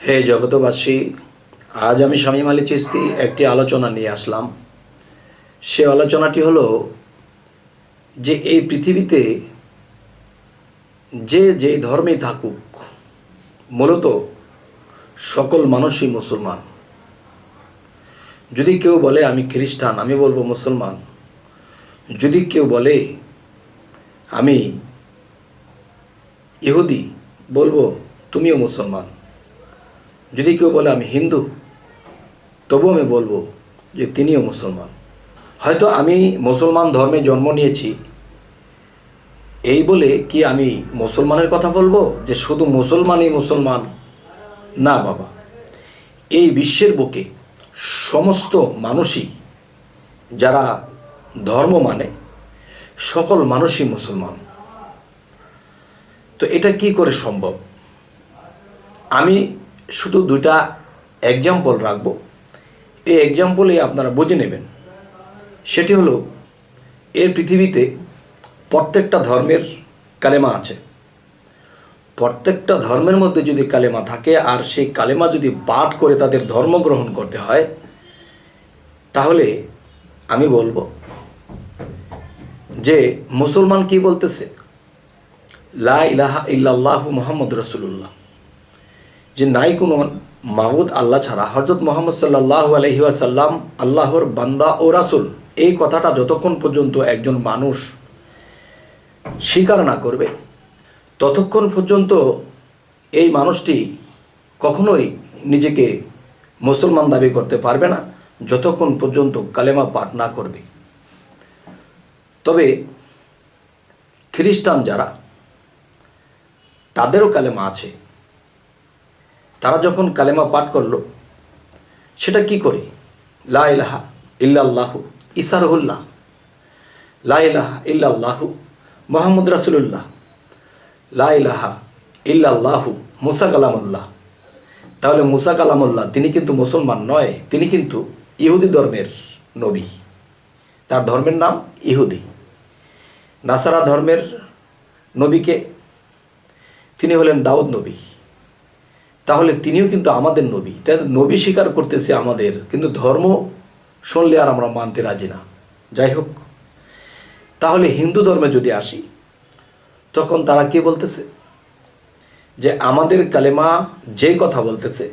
হে জগতবাসী আজ আমি স্বামী মালি চিস্তি একটি আলোচনা নিয়ে আসলাম। সে আলোচনাটি হলো যে এই পৃথিবীতে যে যেই ধর্মে থাকুক, মূলত সকল মানুষই মুসলমান। যদি কেউ বলে, আমি খ্রিস্টান, আমি বলব মুসলমান। যদি কেউ বলে, আমি ইহুদি, বলব তুমিও মুসলমান। যদি কেউ বলে আমি হিন্দু তবু আমি বলব যে তিনিও মুসলমান। হয়তো আমি মুসলমান ধর্মে জন্ম নিয়েছি, এই বলে কি আমি মুসলমানের কথা বলব? যে শুধু মুসলমানই মুসলমান? না বাবা, এই বিশ্বের বুকে সমস্ত মানুষই যারা ধর্ম মানে সকল মানুষই মুসলমান। তো এটা কি করে সম্ভব? আমি শুধু দুটা এক্সাম্পল রাখব। এই এক্সাম্পলে আপনারা বুঝে নেবেন। সেটি হলো এর পৃথিবীতে প্রত্যেকটা ধর্মের কালেমা আছে। প্রত্যেকটা ধর্মের মধ্যে যদি কালেমা থাকে, আর সেই কালেমা যদি পাঠ করে তাদের ধর্ম গ্রহণ করতে হয়, তাহলে আমি বলব যে, মুসলমান কি বলতেছে? লা ইলাহা ইল্লাল্লাহু মোহাম্মদ রসুল্লাহ যে নাই কোনো মাহবুদ আল্লাহ ছাড়া। হজরত মোহাম্মদ সাল্লাহ আলহি আসাল্লাম আল্লাহর বান্দা ও রাসুল, এই কথাটা যতক্ষণ পর্যন্ত একজন মানুষ স্বীকার না করবে, ততক্ষণ পর্যন্ত এই মানুষটি কখনোই নিজেকে মুসলমান দাবি করতে পারবে না, যতক্ষণ পর্যন্ত কালেমা পাঠ না করবে। তবে খ্রিস্টান যারা, তাদেরও কালেমা আছে। তারা যখন কালেমা পাঠ করল, সেটা কি করে? লা ইলাহা ইল্লাল্লাহু, ইসারহুল্লাহ। লা ইলাহা ইল্লাল্লাহু, মোহাম্মদ রাসুলুল্লাহ। লা ইলাহা ইল্লাল্লাহু, মুসা কালামুল্লাহ। তাহলে মুসা কালামুল্লাহ, তিনি কিন্তু মুসলমান নয়, তিনি কিন্তু ইহুদি ধর্মের নবী। তার ধর্মের নাম ইহুদি। নাসারা ধর্মের নবীকে তিনি হলেন দাউদ নবী। তাহলে তিনিও কিন্তু আমাদের নবী। তাই নবী স্বীকার করতেছে আমাদের, কিন্তু ধর্ম শুনলে আর আমরা মানতে রাজি না। যাই হোক, তাহলে হিন্দু ধর্মে যদি আসি, তখন তারা কি বলতেছে? যে আমাদের কালেমা যে কথা বলতেছে,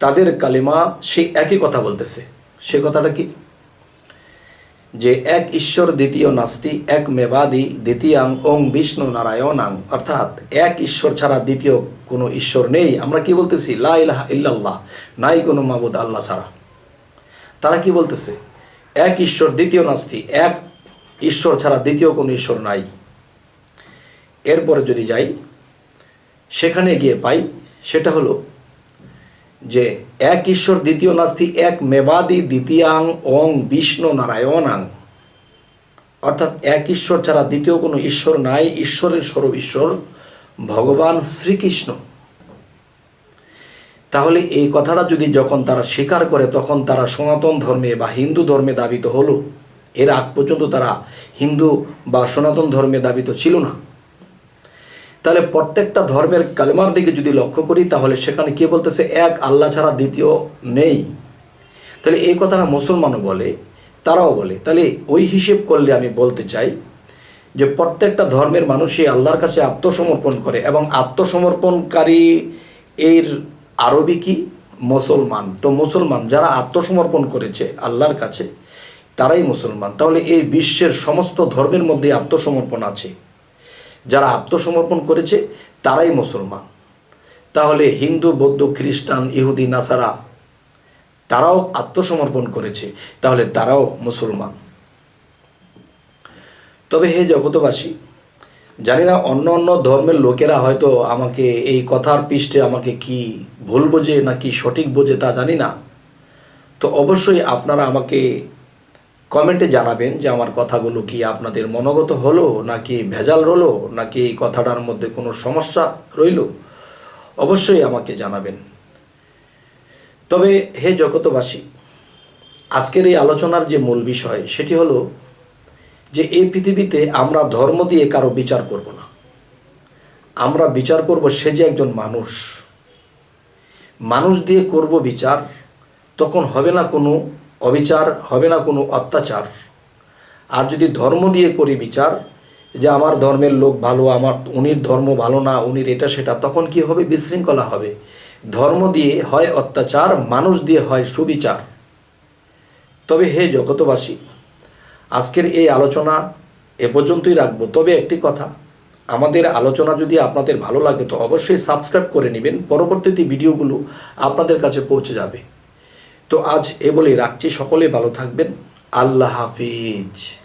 তাদের কালেমা সেই একই কথা বলতেছে। সে কথাটা কি? যে এক ঈশ্বর দ্বিতীয় নাস্তি, এক মেবাদি দ্বিতীয়াং ওং বিষ্ণু নারায়ণাং। অর্থাৎ এক ঈশ্বর ছাড়া দ্বিতীয় কোনো ঈশ্বর নেই। আমরা কি বলতেছি? লা ইলাহা ইল্লাল্লাহ, নাই কোনো মাবুদ আল্লাহ ছাড়া। তারা কি বলতেছে? এক ঈশ্বর দ্বিতীয় নাস্তি, এক ঈশ্বর ছাড়া দ্বিতীয় কোনো ঈশ্বর নাই। এরপরে যদি যাই, সেখানে গিয়ে পাই, সেটা হলো যে এক ঈশ্বর দ্বিতীয় নাস্তি, এক মেবাদি দ্বিতীয়াং অং বিষ্ণু নারায়ণাং। অর্থাৎ এক ঈশ্বর ছাড়া দ্বিতীয় কোনো ঈশ্বর নাই, ঈশ্বরের স্বরূপ ঈশ্বর, ভগবান শ্রীকৃষ্ণ। তাহলে এই কথাটা যদি যখন তারা স্বীকার করে, তখন তারা সনাতন ধর্মে বা হিন্দু ধর্মে দাবিত হলো। এর আগ পর্যন্ত তারা হিন্দু বা সনাতন ধর্মে দাবিত ছিল না। তাহলে প্রত্যেকটা ধর্মের কালেমার দিকে যদি লক্ষ্য করি, তাহলে সেখানে কে বলতেছে, এক আল্লাহ ছাড়া দ্বিতীয় নেই। তাহলে এই কথাটা মুসলমানও বলে, তারাও বলে। তাহলে ওই হিসেব করলে আমি বলতে চাই যে প্রত্যেকটা ধর্মের মানুষই আল্লাহর কাছে আত্মসমর্পণ করে এবং আত্মসমর্পণকারী এর আরবি কি? মুসলমান। তো মুসলমান যারা আত্মসমর্পণ করেছে আল্লাহর কাছে, তারাই মুসলমান। তাহলে এই বিশ্বের সমস্ত ধর্মের মধ্যে আত্মসমর্পণ আছে। যারা আত্মসমর্পণ করেছে, তারাই মুসলমান। তাহলে হিন্দু, বৌদ্ধ, খ্রিস্টান, ইহুদি, নাসারা, তারাও আত্মসমর্পণ করেছে, তাহলে তারাও মুসলমান। তবে হে জগতবাসী জানি না অন্য অন্য ধর্মের লোকেরা হয়তো আমাকে এই কথার পৃষ্ঠে আমাকে কি ভুল বোঝে নাকি সঠিক বোঝে তা জানি না। তো অবশ্যই আপনারা আমাকে কমেন্টে জানাবেন যে আমার কথাগুলো কি আপনাদের মনোগত হলো, নাকি ভেজাল রলো, নাকি এই কথাটার মধ্যে কোনো সমস্যা রইল? অবশ্যই আমাকে জানাবেন। তবে হে জগতবাসী আজকের এই আলোচনার যে মূল বিষয় সেটি হলো যে এই পৃথিবীতে আমরা ধর্ম দিয়ে কারও বিচার করব না। আমরা বিচার করব সে যে একজন মানুষ। মানুষ দিয়ে করব বিচার, তখন হবে না কোনো অবিচার হবে না কোনো অত্যাচার। আর যদি ধর্ম দিয়ে করি বিচার, যে আমার ধর্মের লোক ভালো, আমার উনির ধর্ম ভালো না, উনির এটা সেটা, তখন কি হবে? বিশৃঙ্খলা হবে। ধর্ম দিয়ে হয় অত্যাচার, মানুষ দিয়ে হয় সুবিচার। তবে হে জগতবাসী আজকের এই আলোচনা এ পর্যন্তই রাখব। তবে একটি কথা, আমাদের আলোচনা যদি আপনাদের ভালো লাগে, তো অবশ্যই সাবস্ক্রাইব করে নেবেন। পরবর্তীতে ভিডিওগুলো আপনাদের কাছে পৌঁছে যাবে। তো আজ এ বলে রাখছি। সকলে ভালো থাকবেন। আল্লাহ হাফিজ।